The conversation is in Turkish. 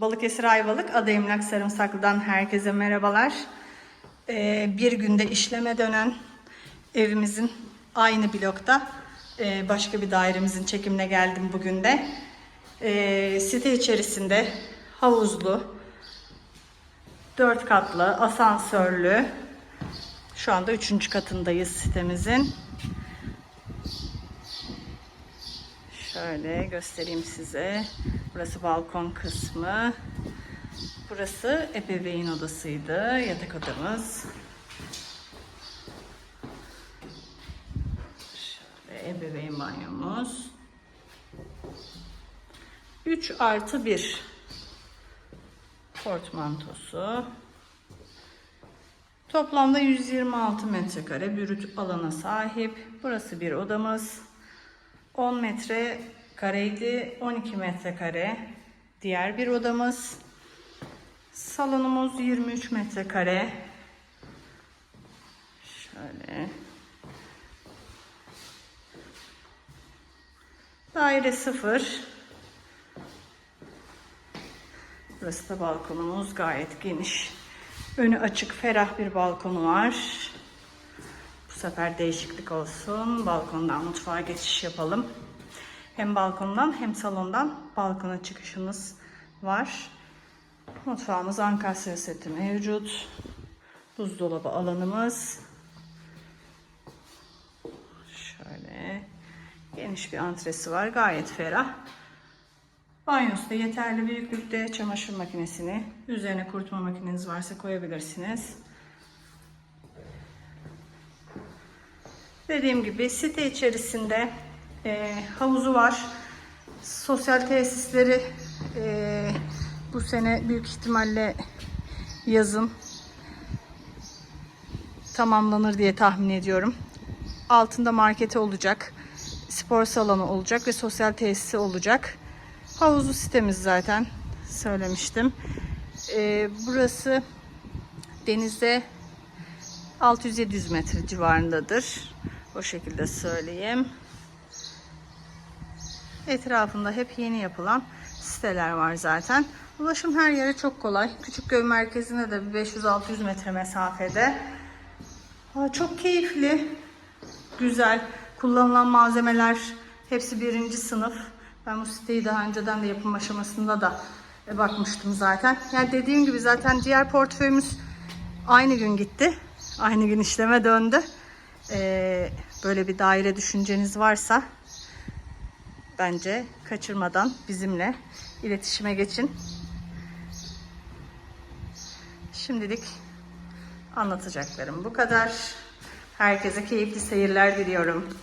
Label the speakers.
Speaker 1: Balıkesir Ayvalık Ada Emlak Sarımsaklı'dan herkese merhabalar. Ee, bir günde işleme dönen evimizin aynı blokta e, başka bir dairemizin çekimine geldim bugün de. Ee, site içerisinde havuzlu, dört katlı, asansörlü, şu anda üçüncü katındayız sitemizin. Şöyle göstereyim size. Burası balkon kısmı. Burası ebeveyn odasıydı. Yatak odamız. Şöyle ebeveyn banyomuz. 3 artı 1 portmantosu. Toplamda 126 metrekare brüt alana sahip. Burası bir odamız. 10 metre kareydi. 12 metrekare diğer bir odamız. Salonumuz 23 metrekare. Şöyle. Daire 0. Burası da balkonumuz gayet geniş. Önü açık, ferah bir balkonu var. Bu sefer değişiklik olsun. Balkondan mutfağa geçiş yapalım. Hem balkondan hem salondan balkona çıkışımız var. Mutfağımız ankastre seti mevcut. Buzdolabı alanımız. Şöyle geniş bir antresi var. Gayet ferah. Banyosu da yeterli büyüklükte çamaşır makinesini üzerine kurutma makineniz varsa koyabilirsiniz. Dediğim gibi site içerisinde e, havuzu var. Sosyal tesisleri e, bu sene büyük ihtimalle yazın tamamlanır diye tahmin ediyorum. Altında marketi olacak, spor salonu olacak ve sosyal tesisi olacak. Havuzlu sitemiz zaten söylemiştim. Ee, burası denizde 600-700 metre civarındadır. O şekilde söyleyeyim. Etrafında hep yeni yapılan siteler var zaten. Ulaşım her yere çok kolay. Küçükköy merkezine de bir 500-600 metre mesafede. Çok keyifli, güzel. Kullanılan malzemeler hepsi birinci sınıf. Ben bu siteyi daha önceden de yapım aşamasında da bakmıştım zaten. Yani dediğim gibi zaten diğer portföyümüz aynı gün gitti. Aynı gün işleme döndü. Ee, böyle bir daire düşünceniz varsa bence kaçırmadan bizimle iletişime geçin. Şimdilik anlatacaklarım bu kadar. Herkese keyifli seyirler diliyorum.